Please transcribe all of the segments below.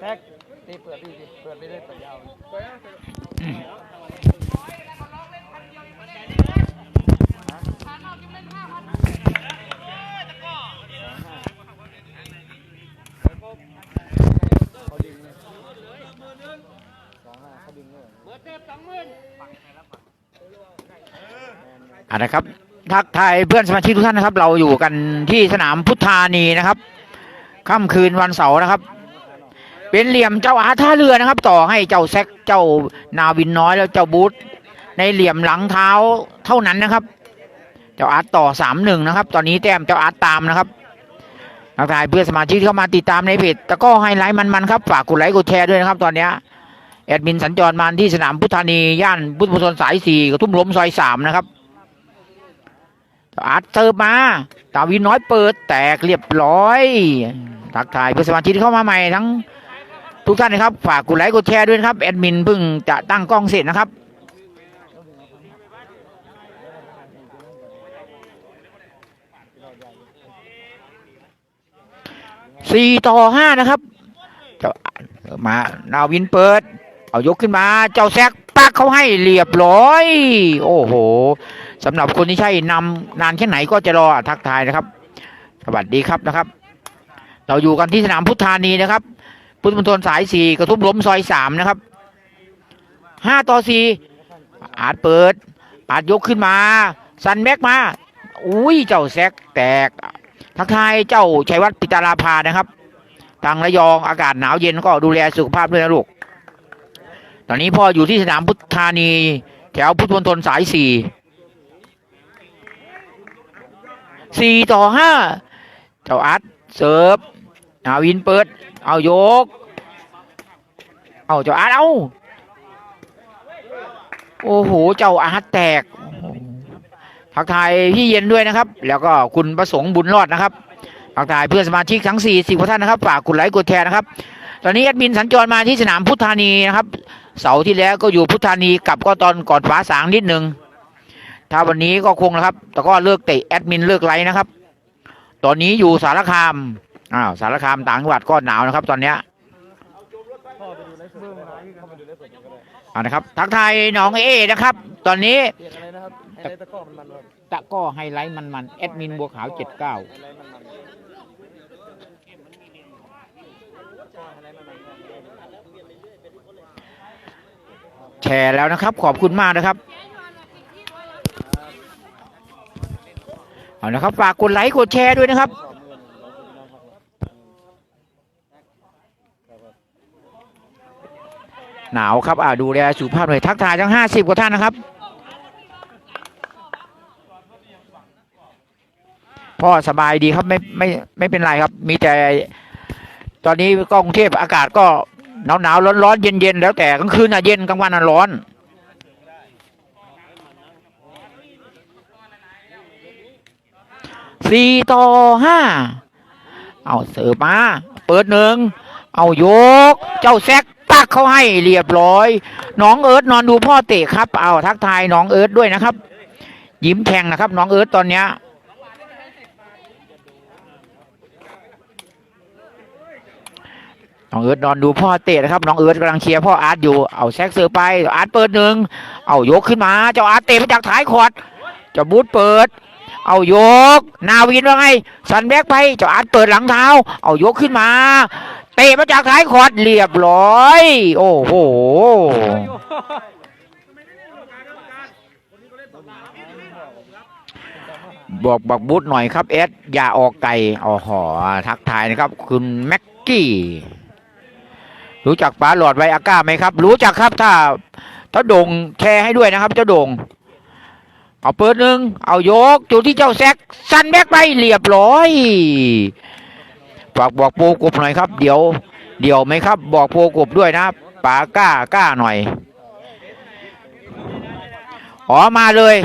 แท็กตีเปิดดีสิเปิดไปเรื่อยเปิดยาวเขาดึงเลยสองห้าเขาดึงเลยอ่านะครับ ทักทายเพื่อนสมาชิกทุกท่านนะครับ เราอยู่กันที่สนามพุทธานีนะครับค่ำคืนวันเสาร์นะครับ เป็นเหลี่ยมเจ้าอาท่าเรือนะครับ ต่อให้เจ้าแซกเจ้านาวินน้อยแล้วเจ้าบูธในเหลี่ยมหลังเท้าเท่านั้นนะครับ เจ้าอาร์ตต่อสามหนึ่งนะครับ ตอนนี้แต้มเจ้าอาร์ตตามนะครับทักทายเพื่อนสมาชิกที่เข้ามาติดตามในเพจตะกร้อไฮไลท์มันๆครับฝากกดไลค์กดแชร์ด้วยนะครับ ตอนเนี้ยแอดมินสัญจรมาที่สนามพุทธานีย่านพุทธมณฑลสายสี่กระทุ่มล้มซอยสามนะครับ อาร์ตเติมมา ตาวินน้อยเปิดแตกเรียบร้อย ทักทายเพื่อนสมาชิกที่เข้ามาใหม่ทั้งทุกท่านนะครับ ฝากกดไลค์กดแชร์ด้วยนะครับ แอดมินเพิ่งจะตั้งกล้องเสร็จนะครับ สี่ต่อห้านะครับเจ้ามานาวินเปิด เอายกขึ้นมา เจ้าแซกปักเขาให้เรียบร้อย โอ้โห สำหรับคนที่ใช่นำนานแค่ไหนก็จะรอทักทายนะครับ สวัสดีครับนะครับ เราอยู่กันที่สนามพุทธานีนะครับ พุทธมณฑลสายสี่กระทุ่มล้มซอยสามนะครับห้าต่อสี่อาจเปิด อาจยกขึ้นมาสันแม็กมา อุ้ยเจ้าแซกแตก ทักทายเจ้าชัยวัฒน์ปิตาราภานะครับ ทางระยองอากาศหนาวเย็นก็ดูแลสุขภาพด้วยนะลูก ตอนนี้พ่ออยู่ที่สนามพุทธานี แถวพุทธมณฑลสายสี่ สี่ต่อห้าเจ้าอัดเสิร์ฟอาวินเปิด เอายก เอาเจ้าอัดเอาโอ้โห เจ้าอาร์ตแตกทักทายพี่เย็นด้วยนะครับ แล้วก็คุณประสงค์บุญรอดนะครับทักทายเพื่อนสมาชิกทั้งสี่สิบกว่าท่านนะครับ ฝากกดไลค์กดแชร์นะครับ ตอนนี้แอดมินสัญจรมาที่สนามพุทธานีนะครับ เสาร์ที่แล้วก็อยู่พุทธานีกลับก็ตอนก่อนฟ้าสางนิดนึง ถ้าวันนี้ก็คงนะครับ แต่ก็เลิกเตะแอดมินเลิกไลฟ์นะครับ ตอนนี้อยู่สารคามอ้าวสารคามต่างจังหวัดก็หนาวนะครับ ตอนเนี้ยพ่อานะครับทักทายน้องเอนะครับ ตอนนี้ตะก้อมันตะก้อไฮไลท์มันมันๆแอดมินบัวขาวเจ็ดเก้าแชร์แล้วนะครับ ขอบคุณมากนะครับ เอานะครับฝากกดไลค์กดแชร์ด้วยนะครับ หนาวครับอ่าดูแลสุขภาพหน่อยทักทายทั้งห้าสิบกว่าท่านนะครับ พ่อสบายดีครับไม่ไม่ไม่เป็นไรครับ มีแต่ตอนนี้ก็กรุงเทพอากาศก็หนาวหนาวร้อนร้อนเย็นเย็นแล้วแต่กลางคืนน่ะเย็นกลางวันน่ะร้อน สี่ต่อห้าเอาเสิร์ฟมา เปิดหนึ่ง เอายก เจ้าแซกปักเขาให้เรียบร้อย น้องเอิร์ธนอนดูพ่อเตะครับ เอาทักทายน้องเอิร์ธด้วยนะครับ ยิ้มแทงนะครับ น้องเอิร์ธตอนเนี้ยน้องเอิร์ธนอนดูพ่อเตะนะครับน้องเอิร์ธกำลังเชียร์พ่ออาร์ตอยู่เอาแซกเสือไปอาร์ตเปิดหนึ่งเอายกขึ้นมา เจ้าอาร์ตเตะมาจากท้ายคอร์ดเจ้าบูธเปิด เอายก นาวินว่าไง สันแบกไปเจ้าอาร์ตเปิดหลังเท้า เอายกขึ้นมา เตะมาจากท้ายคอร์ดเรียบร้อย โอ้โหบอกบอกบูธหน่อยครับเอสอย่าออกไก่อ๋อหอทักทายนะครับ คุณแม็กกี้ รู้จักป๋าหลอดไวอาก้าไหมครับ รู้จักครับถ้าถ้าดงแชร์ให้ด้วยนะครับ เจ้าดง เอาเปิดหนึ่งเอายกจุดที่เจ้าแซกสันแบกไปเรียบร้อยฝากบอกโปกบหน่อยครับ เดี๋ยว เดี๋ยวไหมครับ บอกโปกบด้วยนะป๋ากล้ากล้าหน่อยอ๋อมาเลย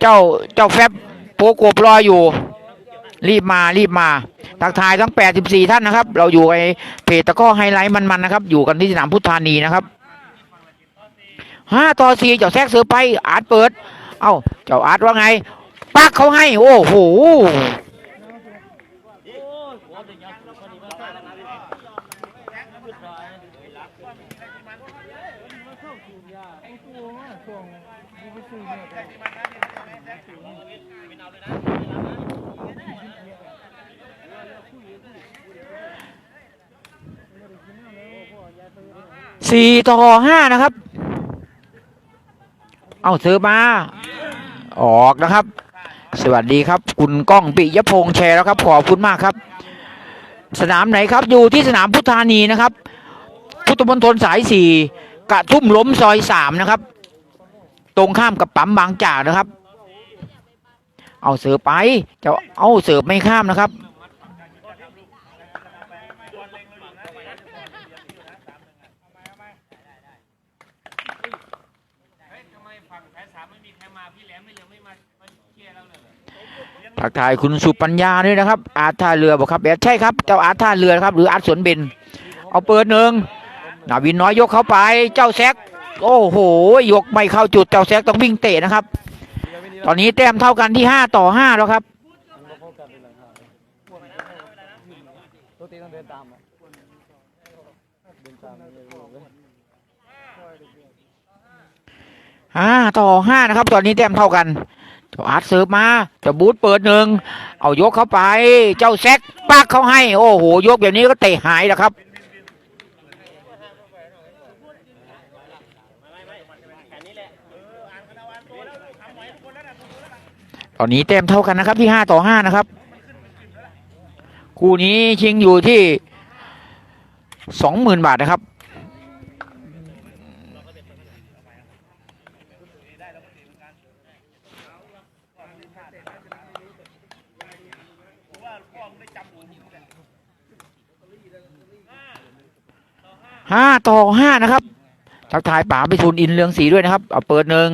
เจ้าเจ้าแฟบโปกบรออยู่ รีบมารีบมาทักทายทั้ง 84 ท่านนะครับ เราอยู่ในเพจตะก้อไฮไลท์มันๆนะครับ อยู่กันที่สนามพุทธานีนะครับห้าต่อสี่เจ้าแซกเสือไปอาร์ตเปิด อ้าเจ้าอาร์ตว่าไงปักเขาให้ โอ้โหสี่ต่อห้านะครับ เอาเสือมา ออกนะครับ สวัสดีครับ คุณก้องปิยพงษ์แชร์แล้วครับขอบคุณมากครับ สนามไหนครับอยู่ที่สนามพุทธานีนะครับ พุทธมณฑลสายสี่กระทุ่มล้มซอยสามนะครับ ตรงข้ามกับปั๊มบางจากนะครับ เอาเสือไปจะเอาเสือไม่ข้ามนะครับ ทักทายคุณสุปัญญาด้วยนะครับ อาร์ตท่าเรือบอกครับแบบใช่ครับเจ้าอาร์ตท่าเรือครับหรืออาร์ตสวนเบนเอาเปิดหนึ่งนาวินน้อยยกเข้าไป เจ้าแซกโอ้โห ยกไม่เข้าจุดเจ้าแซกต้องวิ่งเตะนะครับ ตอนนี้แต้มเท่ากันที่ห้าต่อห้าแล้วครับ ตัวตีต้องเดินตามอะเดินตามเลยเลย ห้าต่อห้านะครับ ตอนนี้แต้มเท่ากันเจ้าอาร์ตเสิร์ฟมาเจ้าบูธเปิดหนึ่งเอายกเข้าไป เจ้าแซกปักเขาให้ โอ้โหยกแบบนี้ก็เตะหายแล้วครับตอนนี้แต้มเท่ากันนะครับที่ห้าต่อห้านะครับ คู่นี้ชิงอยู่ที่สองหมื่นบาทนะครับ ห้าต่อห้านะครับ ทักทายป๋าไปทุนอินเรืองสีด้วยนะครับ เอาเปิดหนึ่ง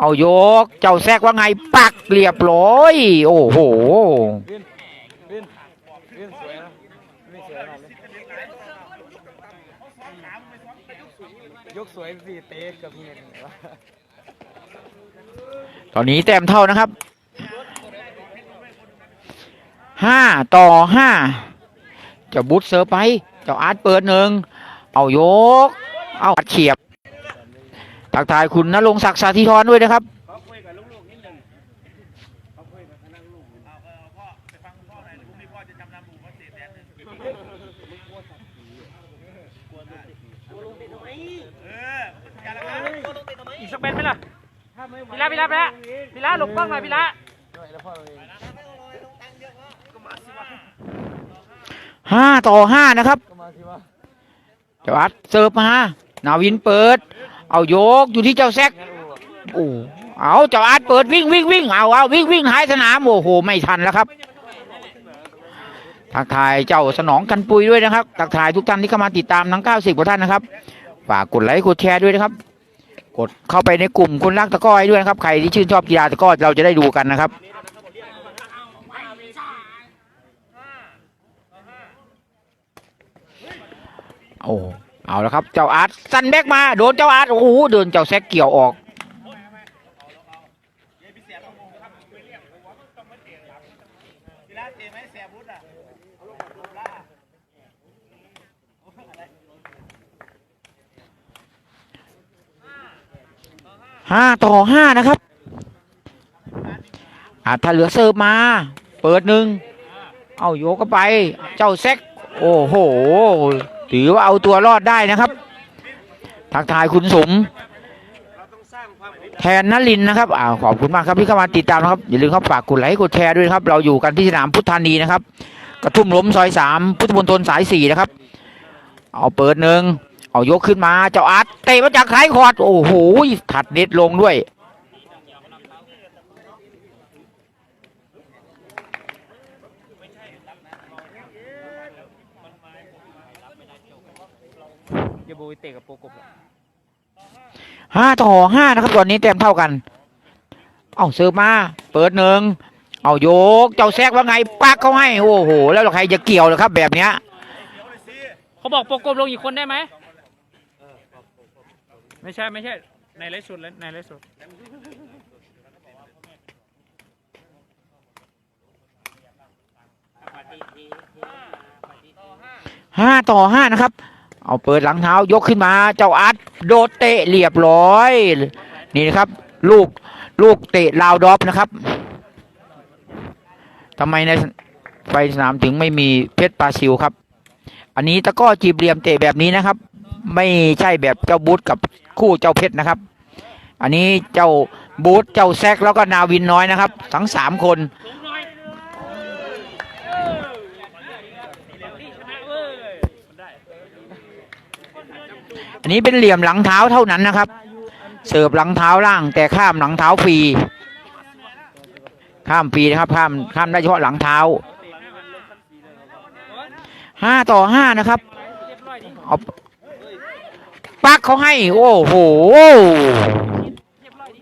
เอายก เจ้าแซกว่าไง ปักเรียบร้อย โอ้โหยกสวยสี่เตะกับเงินเหรอตอนนี้แต้มเท่านะครับห้าต่อห้าเจ้าบุ๊ทเซิร์ไปเจ้าอาร์ตเปิดหนึ่ง เอายก เอาอัดเฉียบทักทายคุณนรงค์ศักดิ์สาธิธรด้วยนะครับอีกสักเป็นไหมล่ะพี่ละพี่ละพี่ละพี่ละหลบกล้องหน่อยพี่ละแล้วพ่อเราเองห้าต่อห้านะครับก็มาสิว่าเจ้าอาร์ตเสิร์ฟมานาวินเปิด เอายกอยู่ที่เจ้าแซกโอ้เอาเจ้าอาร์ตเปิดวิ่งวิ่งวิ่งเอาเอาวิ่งวิ่งหายสนามโอ้โหไม่ทันแล้วครับ ทักทายเจ้าสนองกันปุยด้วยนะครับ ทักทายทุกท่านที่เข้ามาติดตามทั้ง 90กว่าท่านนะครับ ฝากกดไลค์กดแชร์ด้วยนะครับ กดเข้าไปในกลุ่มคนรักตะก้อให้ด้วยนะครับ ใครที่ชื่นชอบกีฬาตะก้อเราจะได้ดูกันนะครับ โอ้เอาแล้วครับ เจ้าอาร์ตซันแบกมาโดนเจ้าอาร์ตโอ้โหเดินเจ้าแซกเกี่ยวออกห้าต่อห้านะครับอาถ้าเหลือเสิร์ฟมา เปิดหนึ่ง เอาโยกเข้าไป เจ้าแซก โอ้โห ถือว่าเอาตัวรอดได้นะครับ ทักทายคุณสม แทนนลินนะครับอ่าขอบคุณมากครับที่เข้ามาติดตามนะครับอย่าลืมครับฝากกดไลค์กดแชร์ด้วยครับ เราอยู่กันที่สนามพุทธานีนะครับ กระทุ่มล้มซอยสามพุทธมณฑลสายสี่นะครับ เอาเปิดหนึ่งเอายกขึ้นมาเจ้าอาร์ตเตะมาจากท้ายคอร์ดโอ้โหถัดเน็ตลงด้วย อย่าโบยเตะกับโปกบอะห้าต่อห้านะครับตอนนี้แต้มเท่ากัน เอาเสิร์ฟมา เปิดหนึ่งเอาโยก เจ้าแซกว่าไงปักเขาให้ โอ้โห แล้วใครจะเกี่ยวเลยครับ แบบเนี้ย เขาบอกโปรกบลงอีกคนได้ไหม ไม่ใช่ไม่ใช่ ในไลฟ์สดแล้วในไลฟ์สดห้าต่อห้านะครับ เอาเปิดหลังเท้ายกขึ้นมา เจ้าอาร์ตโดดเตะเรียบร้อย นี่นะครับ ลูกลูกเตะลาวดอปนะครับทำไมในไฟสนามถึงไม่มีเพชรปาซิวครับ อันนี้ตะก้อจีบเหลี่ยมเตะแบบนี้นะครับ ไม่ใช่แบบเจ้าบูธกับคู่เจ้าเพชรนะครับ อันนี้เจ้าบูธเจ้าแซกแล้วก็นาวินน้อยนะครับ ทั้งสามคน สูงหน่อยเออเหลี่ยมที่ชนะเว้ยมันได้ อันนี้เป็นเหลี่ยมหลังเท้าเท่านั้นนะครับ เสิร์ฟหลังเท้าล่าง แต่ข้ามหลังเท้าฟรีข้ามฟรีนะครับ ข้ามข้ามได้เฉพาะหลังเท้าห้าต่อห้านะครับเอาปักเขาให้ โอ้โหเบร้อยดิ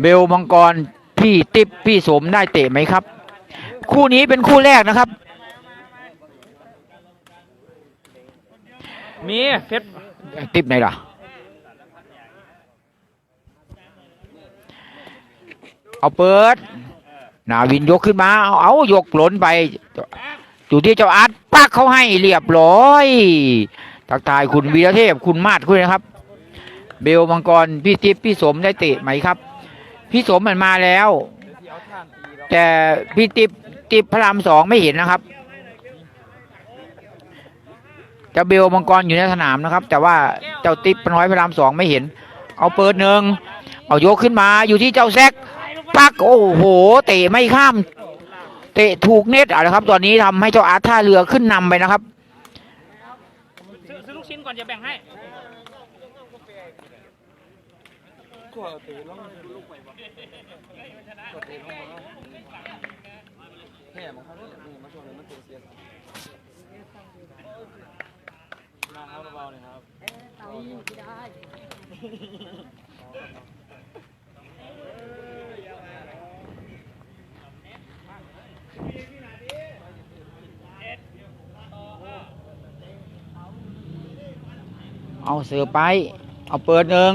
เบลมังกรพี่ติ๊บพี่สมได้เตะไหมครับ คู่นี้เป็นคู่แรกนะครับ มีเพชรติ๊บไหนล่ะ เอาเปิดนาวินยกขึ้นมา เอาเอายกหล่นไป อยู่ที่เจ้าอาร์ตปักเขาให้เรียบร้อย ทักทายคุณวีรเทพคุณมาดคุณนะครับ เบลมังกร พี่ติ๊บพี่สมได้เตะไหมครับ พี่สมมันมาแล้ว แต่พี่ติ๊บติ๊บพระรามสองไม่เห็นนะครับ เจ้าเบลมังกรอยู่ในสนามนะครับ แต่ว่าเจ้าติ๊บน้อยพระรามสองไม่เห็น เอาเปิดหนึ่งเอายกขึ้นมาอยู่ที่เจ้าแซกปักโอ้โห เตะไม่ข้าม เตะถูกเน็ตอะนะครับ ตอนนี้ทำให้เจ้าอาร์ตท่าเรือขึ้นนำไปนะครับซื้อซื้อลูกชิ้นก่อนอย่าแบ่งให้ก็ตีลงลูกไปบ่ก็ตีลงมาแค่มันเขาเนี่ยนี่มาช่วงนี้มันเตะเสีย มาเท้าเบาๆเลยครับเอาเสือไป เอาเปิดหนึ่ง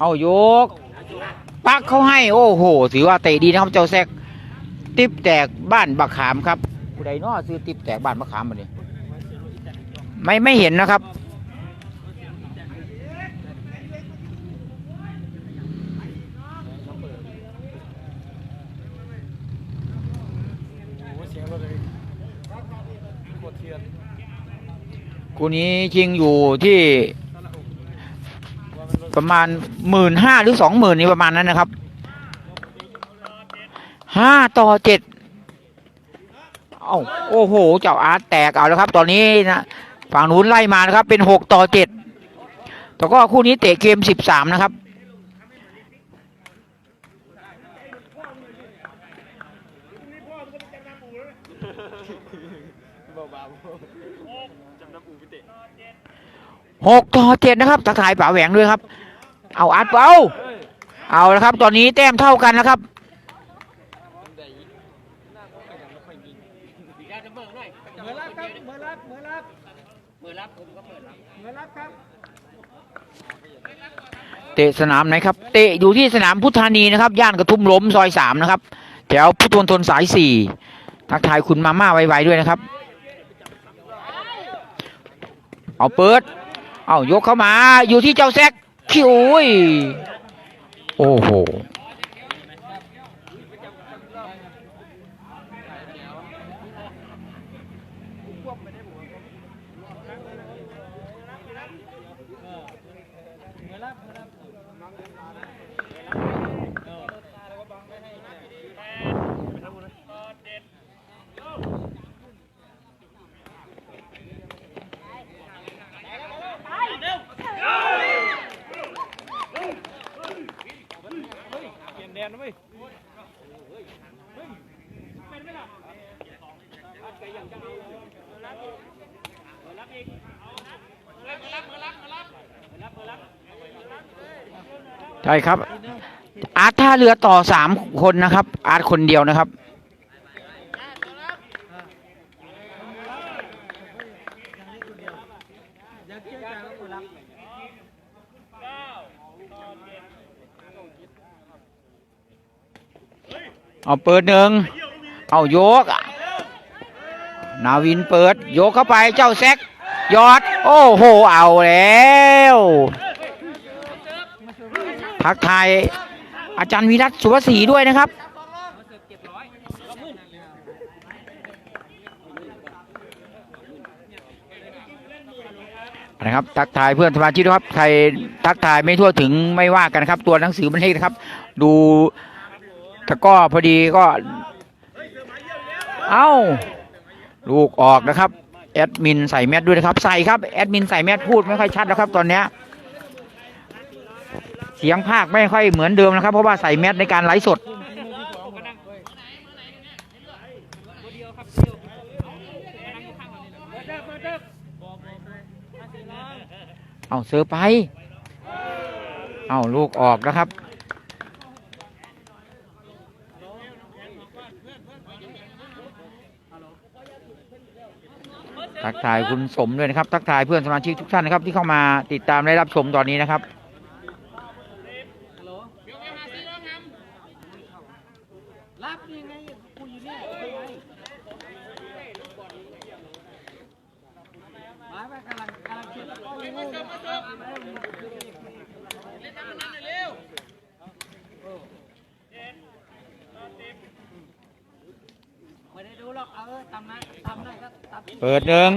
เอายก ปักเขาให้ โอ้โห ถือว่าเตะดีนะครับเจ้าแซก ติบแตกบ้านบักขามครับผู้ใดน้อซื้อติบแตกบ้านบักขามมาเนี่ย ไม่ไม่เห็นนะครับ คู่นี้ชิงอยู่ที่ประมาณหมื่นห้าหรือสองหมื่นนี่ประมาณนั้นนะครับห้าต่อเจ็ดเอ้าโอ้โห เจ้าอาร์ตแตกเอาแล้วครับ ตอนนี้นะ ฝั่งนู้นไล่มานะครับ เป็นหกต่อเจ็ดแต่ก็คู่นี้เตะเกมสิบสามนะครับหกต่อเจ็ดนะครับทักทายป๋าแหวงด้วยครับ เอาอัดเอา เอาล้วครับ ตอนนี้แต้มเท่ากันนะครับ เมื่อรับครับเมื่อรับเมื่อรับเมื่อรับผมก็เมื่อรับเมื่อรับครับ เตะสนามไหนครับ เตะอยู่ที่สนามพุทธานีนะครับ ย่านกระทุ่มล้มซอยสามนะครับ แถวพุทธมณฑลสายสี่ทักทายคุณมาม่าไวๆด้วยนะครับ เอาเปิด เอายกเข้ามา อยู่ที่เจ้าแซกคิวยโอ้โห เปลี่ยนแดนนะเว้ย ใช่ครับ อาร์ตท่าเรือต่อสามคนนะครับ อาร์ตคนเดียวนะครับเอาเปิดหนึ่ง เอาโยก นาวินเปิด โยกเข้าไปเจ้าแซกยอด โอ้โห เอาแล้ว ทักทายอาจารย์วิรัตสุวศรีด้วยนะครับ นะครับ ทักทายเพื่อนสมาชิกด้วยครับ ใครทักทายไม่ทั่วถึงไม่ว่ากันครับ ตัวหนังสือมันเล็กนะครับ ดูตะก้อพอดีก็ เอ้า ลูกออกนะครับ แอดมินใส่แมสด้วยนะครับ ใส่ครับ แอดมินใส่แมสพูดไม่ค่อยชัดแล้วครับ ตอนเนี้ย เสียงภาคไม่ค่อยเหมือนเดิมนะครับ เพราะว่าใส่แมสในการไลฟ์สด เอาเสือไป เอาลูกออกนะครับ ทักทายคุณสมด้วยนะครับ ทักทายเพื่อนสมาชิกทุกท่านนะครับ ที่เข้ามาติดตามและรับชมตอนนี้นะครับยังไงกูอยู่เนี่ยมาไปกำลังกำลังคิดโอ้ยไม่ได้ดูหรอก เปิดหนึ่ง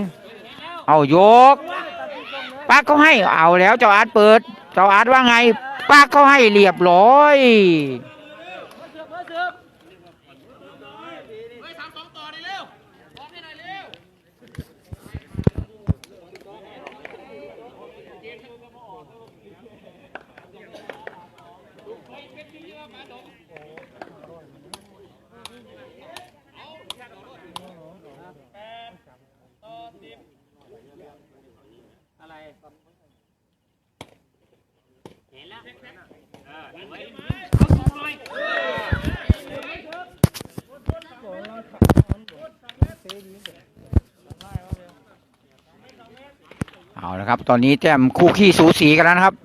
เอายกปักเขาให้เอาแล้วเจ้าอาร์ตเปิด เจ้าอาร์ตว่าไงปักเขาให้เรียบร้อย อะไรเห็นแล้ว เอาละครับ ตอนนี้แต้มคู่ขี้สูสีกันแล้วนะครับ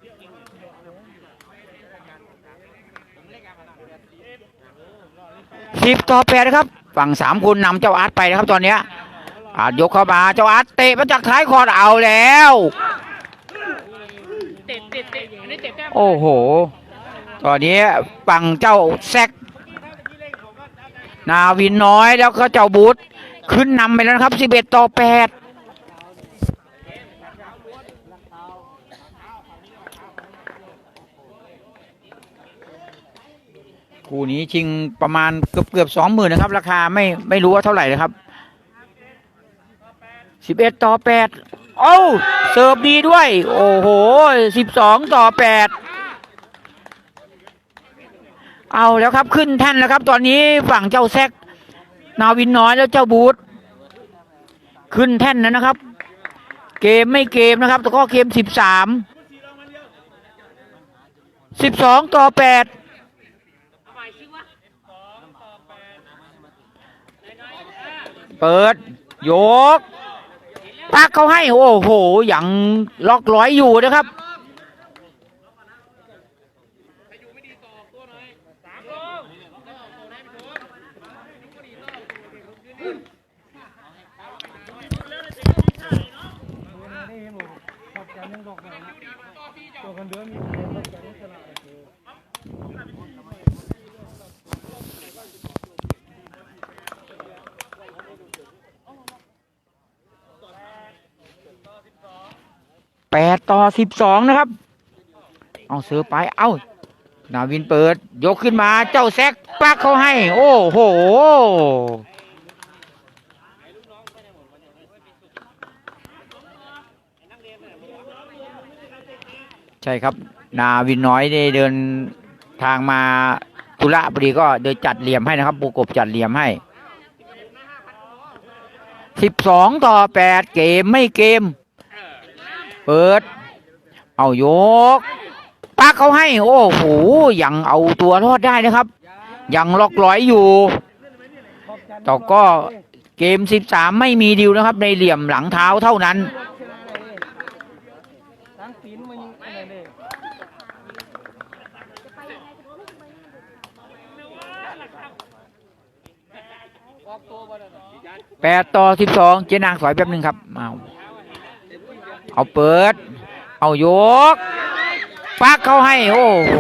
สิบต่อแปดนะครับ ฝั่งสามคนนำเจ้าอาร์ตไปนะครับ ตอนเนี้ยอาร์ตยกเข้ามาเจ้าอาร์ตเตะมาจากท้ายคอร์ดเอาแล้วเตะเตะเตะอันนี้เตะแก้มโอ้โห ตอนนี้ฝั่งเจ้าแซกนาวินน้อยแล้วก็เจ้าบูธขึ้นนำไปแล้วครับ 11 ต่อ 8คู่นี้ชิงประมาณเกือบเกือบสองหมื่นนะครับ ราคาไม่ไม่รู้ว่าเท่าไหร่นะครับ11ต่อ8โอ้าเสิร์ฟดีด้วย โอ้โห12ต่อ8 เอาแล้วครับขึ้นแท่นแล้วครับ ตอนนี้ฝั่งเจ้าแซกนาวินน้อยแล้วเจ้าบูธขึ้นแท่นแล้วนะครับ เกมไม่เกมนะครับแต่ก็เกมสิบสามสิบสองต่อแปดเปิดโยกปักเขาให้ โอ้โหอย่างล็อกร้อยอยู่นะครับ สิบสองนะครับ เอาเสือไป เอานาวินเปิด ยกขึ้นมาเจ้าแซกปักเขาให้ โอ้โห ใช่ครับ นาวินน้อยได้เดินทางมาธุระพอดีก็เดินจัดเหลี่ยมให้นะครับปูกบจัดเหลี่ยมให้สิบสองต่อแปดเกมไม่เกม เปิด เอายกปักเขาให้ โอ้โหยังเอาตัวรอดได้นะครับ ยังล็อกร้อยอยู่แต่ก็เกมสิบสามไม่มีดิวนะครับ ในเหลี่ยมหลังเท้าเท่านั้นตั้งปีนมันยังอะไรเลยแปดต่อสิบสองเจ๊นางสอยแป๊บหนึ่งครับเอาเอาเปิด เอายกปักเขาให้ โอ้โห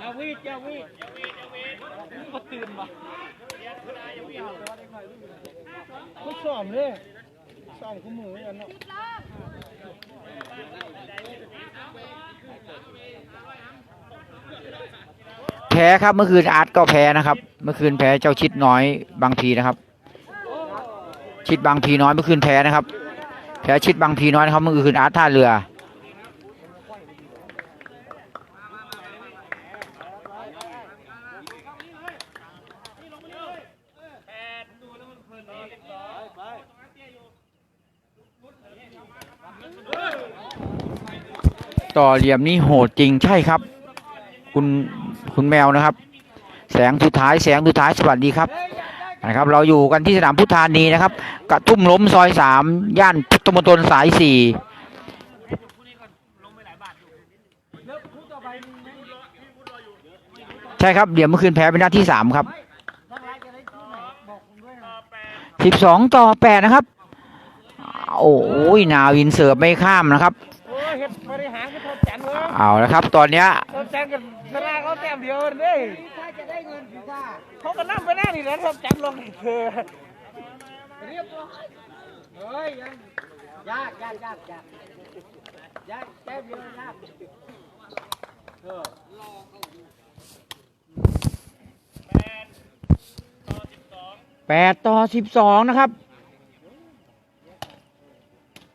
อย่าวีดอย่าวีดเขาซ้อมเลยซ้อมขมือกันเนาะแพ้ครับเมื่อคืนอาร์ตก็แพ้นะครับ เมื่อคืนแพ้เจ้าชิดน้อยบางพีนะครับ ชิดบางพีน้อยเมื่อคืนแพ้นะครับแพ้ชิดบางพีน้อยนะครับเมื่อคืนอาร์ตท่าเรือต่อเหลี่ยมนี้โหดจริงใช่ครับ คุณคุณแมวนะครับ แสงสุดท้ายแสงสุดท้ายสวัสดีครับ นะครับเราอยู่กันที่สนามพุทธานีนะครับ กระทุ่มล้มซอยสามย่านพุทธมณฑลสายสี่ใช่ครับเดี๋ยวเมื่อคืนแพ้เป็นนัดที่สามครับสิบสองต่อแปดนะครับ โอ้ยนาวินเสิร์ฟไม่ข้ามนะครับเฮ็ดบริหารก็ทบจันทร์เว้ยเอาละครับ ตอนเนี้ย ทบจันทร์กับชนะเขาแต้มเดียวเลยถ้าจะได้เงินสิท่าเขาก็นั่งไปแน่นี่แหละทบจันทร์ลงให้เธอเรียบร้อยเฮ้ยยังยากยากยากยากยากแต้มเดียวยากแปดต่อสิบสองนะครับ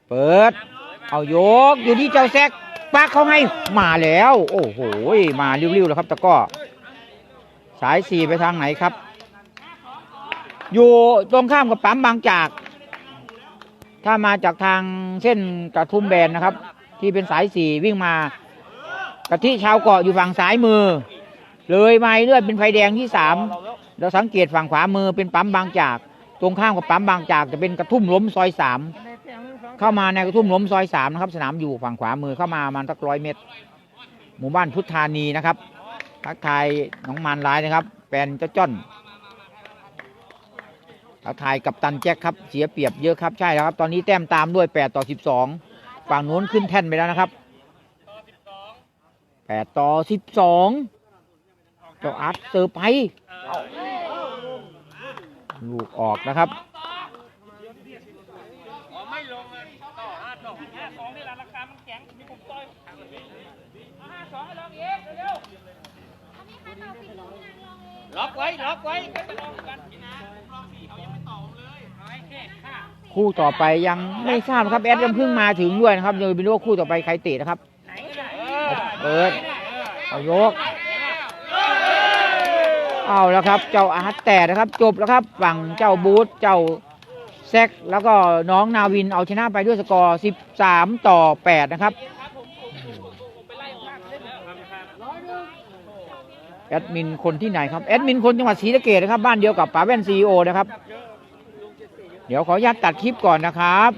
เปิด เอายกอยู่ที่เจ้าแซก ปักเขาให้มาแล้ว โอ้โหมาเริ้วๆแล้วครับตะก้อสายสี่ไปทางไหนครับ อยู่ตรงข้ามกับปั๊มบางจาก ถ้ามาจากทางเส้นกระทุ่มแบนนะครับ ที่เป็นสายสี่วิ่งมากะทิชาวเกาะอยู่ฝั่งซ้ายมือ เลยไมาเรื่อยเป็นไฟแดงที่สามเราสังเกตฝั่งขวามือเป็นปั๊มบางจาก ตรงข้ามกับปั๊มบางจากจะเป็นกระทุ่มล้มซอยสาม เข้ามาในกระทุ่มล้มซอยสามนะครับสนามอยู่ฝั่งขวามือเข้ามามันสักร้อยเมตร หมู่บ้านพุทธานีนะครับทักทายน้องมารร้ายนะครับแฟนเจ้าจ้อนทักทายกับตันแจ็คครับเสียเปรียบเยอะครับใช่แล้วครับ ตอนนี้แต้มตามด้วย8ต่อ12ฝั่งนู้นขึ้นแท่นไปแล้วนะครับ8ต่อ12เจ้าอาร์ตเซอร์ไปลูกออกนะครับ ไม่ลงเลยต่อห้าต่อห้าสองนี่แหละราคามันแข็งมีผมต่อยห้า สองให้ลองเองเร็วๆล็อกไว้ล็อกไว้ก็จะลองกันนะลองสี่เขายังไม่ต่อเลยเอาให้แค่ห้าคู่ต่อไปยังไม่ทราบนะครับแอดยังเพิ่งมาถึงด้วยนะครับเลยไม่รู้ว่าคู่ต่อไปใครเตะนะครับไหนก็ได้เปิดเอายกเอาแล้วครับ เจ้าอาร์ตแต่นะครับ จบแล้วครับ ฝั่งเจ้าบูธเจ้าแซกแล้วก็น้องนาวินเอาชนะไปด้วยสกอร์ 13 ต่อ 8 นะครับ แอดมินคนที่ไหนครับแอดมินคนจังหวัดศรีสะเกดนะครับ บ้านเดียวกับป๋าแว่นซีโอนะครับ เดี๋ยวขออนุญาตตัดคลิปก่อนนะครับ